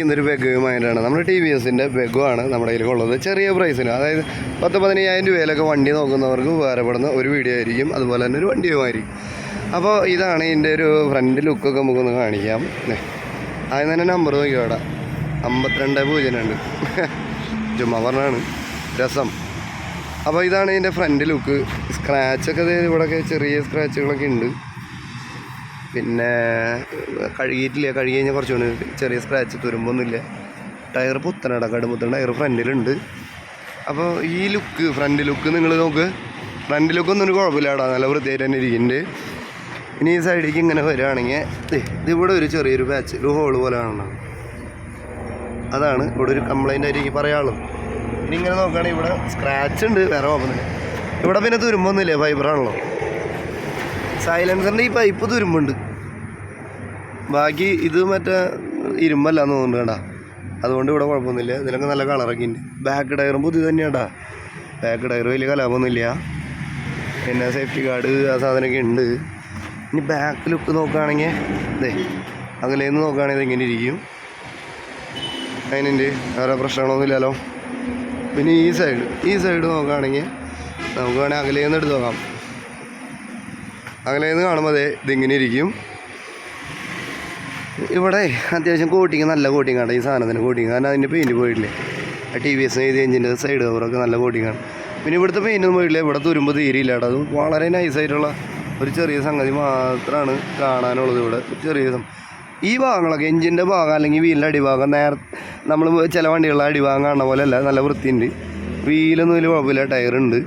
ഇന്നൊരു വെഗുമായിട്ടാണ്. നമ്മുടെ T V എസിന്റെ വെഗുമാണ് നമ്മുടെ കയ്യിലുള്ളത്. ചെറിയ പ്രൈസിന്. അതായത് പത്ത് പതിനയ്യായിരം രൂപയിലൊക്കെ വണ്ടി നോക്കുന്നവർക്ക് ഉപകാരപ്പെടുന്ന ഒരു വീഡിയോ ആയിരിക്കും. അതുപോലെ തന്നെ ഒരു വണ്ടിയുമായിരിക്കും. അപ്പോൾ ഇതാണ് ഇതിന്റെ ഒരു ഫ്രണ്ട് ലുക്കൊക്കെ നമുക്കൊന്ന് കാണിക്കാം. ആദ്യം തന്നെ നമ്പർ നോക്കിയോടാ അമ്പത്തിരണ്ട് പൂജ്യം രണ്ട് ചുമ്മാ പറഞ്ഞാണ് രസം. അപ്പോൾ ഇതാണ് ഇതിന്റെ ഫ്രണ്ട് ലുക്ക്. സ്ക്രാച്ചൊക്കെ ഇവിടെയൊക്കെ ചെറിയ സ്ക്രാച്ചുകളൊക്കെ ഉണ്ട്. പിന്നെ കഴുകിയിട്ടില്ല. കഴുകി കഴിഞ്ഞാൽ കുറച്ചുകൂടി ചെറിയ സ്ക്രാച്ച് തുരുമ്പൊന്നുമില്ല ടയർ പുത്തനട കടുമുത്തൻ ടയർ ഫ്രണ്ടിലുണ്ട്. അപ്പോൾ ഈ ലുക്ക് ഫ്രണ്ട് ലുക്ക് നിങ്ങൾ നോക്ക്. ഫ്രണ്ട് ലുക്കൊന്നും ഒരു കുഴപ്പമില്ലാടാ നല്ല വൃത്തിയായിട്ട് തന്നെ ഇരിക്കുന്നുണ്ട്. ഇനി ഈ സൈഡിലേക്ക് ഇങ്ങനെ വരികയാണെങ്കിൽ ദേ, ഇത് ഇവിടെ ഒരു ചെറിയൊരു പാച്ച് ഒരു ഹോൾ പോലെ കാണണം. അതാണ് ഇവിടെ ഒരു കംപ്ലൈന്റ് ആയിരിക്കും പറയാനുള്ളത്. ഇനി ഇങ്ങനെ നോക്കുകയാണെങ്കിൽ ഇവിടെ സ്ക്രാച്ച് ഉണ്ട് വേറെ കുഴപ്പമൊന്നുമില്ല. ഇവിടെ പിന്നെ തുരുമ്പൊന്നുമില്ലേ ഫൈബറാണല്ലോ സൈലൻസറിന്റെ ഈ പൈപ്പ് തുരുമ്പുണ്ട്. ബാക്കി ഇത് മറ്റേ ഇരുമ്പല്ല എന്ന് തോന്നുന്നു കേട്ടാ അതുകൊണ്ട് ഇവിടെ കുഴപ്പമൊന്നുമില്ല. ഇതിലൊക്കെ നല്ല കളറൊക്കെ ഉണ്ട്. ബാക്ക് ടയറും പുതിയ തന്നെയാട്ടാ ബാക്ക് ടയർ വലിയ കലാപമൊന്നുമില്ല. പിന്നെ സേഫ്റ്റി ഗാർഡ് ആ സാധനമൊക്കെ ഉണ്ട്. ഇനി ബാക്ക് ലുക്ക് നോക്കുകയാണെങ്കിൽ ഇതേ അകലേന്ന് നോക്കുകയാണെങ്കിൽ ഇത് ഇങ്ങനെ ഇരിക്കും. അതിനുണ്ട് വേറെ പ്രശ്നങ്ങളൊന്നുമില്ലല്ലോ പിന്നെ ഈ സൈഡ് ഈ സൈഡ് നോക്കുകയാണെങ്കിൽ നമുക്ക് വേണമെങ്കിൽ അകലേന്ന് എടുത്ത് നോക്കാം. അങ്ങനെ കാണുമ്പോൾ അതെ ഇതിങ്ങനെ ഇരിക്കും. ഇവിടെ അത്യാവശ്യം കോട്ടിങ് നല്ല കോട്ടിങ് ആണ് ഈ സാധനത്തിന് കോട്ടിങ് കാരണം അതിന്റെ പെയിന്റ് പോയിട്ടില്ലേ? ആ ടി വി എസ് എഴുതി എഞ്ചിന്റെ സൈഡ് കവറൊക്കെ നല്ല കോട്ടിങ് ആണ്. പിന്നെ ഇവിടുത്തെ പെയിന്റ് ഒന്നും പോയിട്ടില്ല. ഇവിടെ തുരുമ്പ് തീരില്ല കേട്ടോ അത് വളരെ നൈസായിട്ടുള്ള ഒരു ചെറിയ സംഗതി മാത്രമാണ് കാണാനുള്ളത് ഇവിടെ. ചെറിയ ഈ ഭാഗങ്ങളൊക്കെ എഞ്ചിന്റെ ഭാഗം അല്ലെങ്കിൽ വീലിന്റെ അടിഭാഗം നേർ നമ്മൾ ചില വണ്ടികളുടെ അടിഭാഗം കാണുന്ന പോലെ അല്ല. നല്ല വൃത്തിയുണ്ട്. വീലൊന്നും വലിയ കുഴപ്പമില്ല. ടയറുണ്ട്.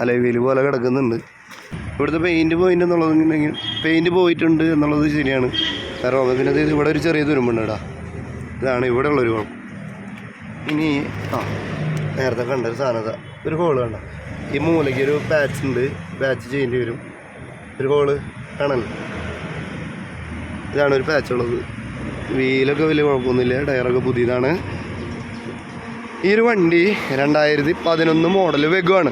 അല്ലെ വീൽ പോലെ കിടക്കുന്നുണ്ട്. ഇവിടുത്തെ പെയിന്റ് പോയിന്റ് എന്നുള്ളത് പെയിന്റ് പോയിട്ടുണ്ട് എന്നുള്ളത് ശരിയാണ്. കാരണം. പിന്നെ ഇവിടെ ഒരു ചെറിയ തുരുമ്പുണ്ട് ഇതാണ് ഇവിടെ ഉള്ളൊരു കുഴപ്പം ഇനി ആ നേരത്തെ കണ്ട ഒരു സാധനം ഒരു ഹോൾ കണ്ട. ഈ മൂലയ്ക്ക് ഒരു പാച്ച് ഉണ്ട്. പാച്ച് ചെയ്യേണ്ടി വരും. ഒരു ഹോൾ കാണല്ലോ ഇതാണ് ഒരു പാച്ച് ഉള്ളത്. വീലൊക്കെ വലിയ കുഴപ്പമൊന്നുമില്ല. ടയറൊക്കെ പുതിയതാണ്. ഈ ഒരു വണ്ടി രണ്ടായിരത്തി പതിനൊന്ന് മോഡൽ വെഗുവാണ്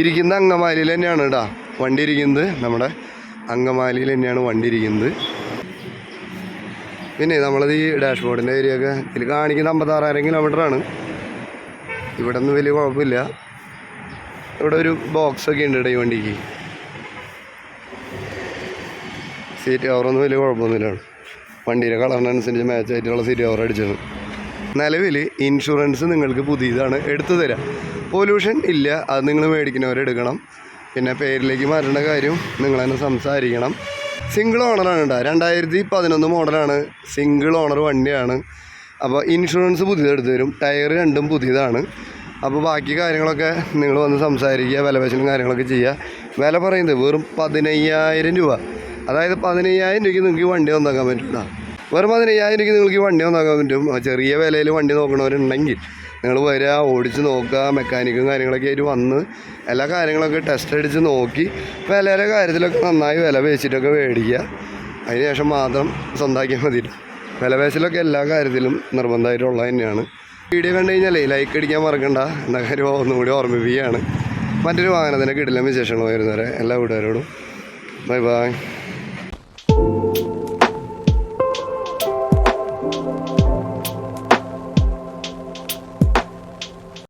ഇരിക്കുന്ന അങ്കമാലിയിൽ തന്നെയാണ് കേട്ടോ. വണ്ടി ഇരിക്കുന്നത് നമ്മുടെ അങ്കമാലിയിൽ തന്നെയാണ് വണ്ടി ഇരിക്കുന്നത് പിന്നെ നമ്മളത് ഈ ഡാഷ്ബോർഡിന്റെ ഏരിയ ഒക്കെ ഇതിൽ കാണിക്കുന്ന അമ്പത്താറായിരം കിലോമീറ്ററാണ് ഇവിടെ നിന്ന് വലിയ കുഴപ്പമില്ല. ഇവിടെ ഒരു ബോക്സ് ഒക്കെ ഉണ്ട് ഈ വണ്ടിക്ക്. സീറ്റ് കവറൊന്നും വലിയ കുഴപ്പമൊന്നുമില്ല. വണ്ടിയുടെ കളറിനനുസരിച്ച് മാച്ച് ആയിട്ടുള്ള സീറ്റ് കവർ അടിച്ചത്. നിലവിൽ ഇൻഷുറൻസ് നിങ്ങൾക്ക് പുതിയതാണ് എടുത്തു തരാം. പൊല്യൂഷൻ ഇല്ല അത് നിങ്ങൾ മേടിക്കുന്നവരെടുക്കണം പിന്നെ പേരിലേക്ക് മാറേണ്ട കാര്യം നിങ്ങൾ തന്നെ സംസാരിക്കണം. സിംഗിൾ ഓണറാണ് കേട്ടോ രണ്ടായിരത്തി പതിനൊന്ന് മോഡലാണ് സിംഗിൾ ഓണർ വണ്ടിയാണ്. അപ്പോൾ ഇൻഷുറൻസ് പുതിയത് എടുത്തു തരും. ടയർ രണ്ടും പുതിയതാണ്. അപ്പോൾ ബാക്കി കാര്യങ്ങളൊക്കെ നിങ്ങൾ വന്ന് സംസാരിക്കുക വില വശലും കാര്യങ്ങളൊക്കെ ചെയ്യുക. വില പറയുന്നത് വെറും പതിനയ്യായിരം രൂപ. അതായത് പതിനയ്യായിരം രൂപയ്ക്ക് നിങ്ങൾക്ക് വണ്ടി വന്നാക്കാൻ പറ്റും വെറും പതിനയ്യായിരം രൂപയ്ക്ക് നിങ്ങൾക്ക് വണ്ടി വന്നാക്കാൻ പറ്റും. ചെറിയ വിലയിൽ വണ്ടി നോക്കണവരുണ്ടെങ്കിൽ നിങ്ങൾ വരിക ഓടിച്ച് നോക്കുക മെക്കാനിക്കും കാര്യങ്ങളൊക്കെ ആയിട്ട് വന്ന് എല്ലാ കാര്യങ്ങളൊക്കെ ടെസ്റ്റ് അടിച്ച് നോക്കി വിലയുടെ കാര്യത്തിലൊക്കെ നന്നായി വില വെച്ചിട്ടൊക്കെ മേടിക്കുക. അതിന് ശേഷം മാത്രം സ്വന്തമാക്കിയാൽ മതി. വില പേശലൊക്കെ എല്ലാ കാര്യത്തിലും നിർബന്ധമായിട്ടുള്ളത് തന്നെയാണ്. വീഡിയോ കണ്ടു കഴിഞ്ഞാലേ ലൈക്ക് അടിക്കാൻ മറക്കണ്ട. എന്ന കാര്യം? ഒന്നും കൂടി ഓർമ്മിപ്പിക്കുകയാണ്. മറ്റൊരു വാഹനത്തിന്റെ കിടിലം വിശേഷങ്ങൾ വരുന്നവരെ എല്ലാ കൂട്ടുകാരോടും ബൈ ബൈ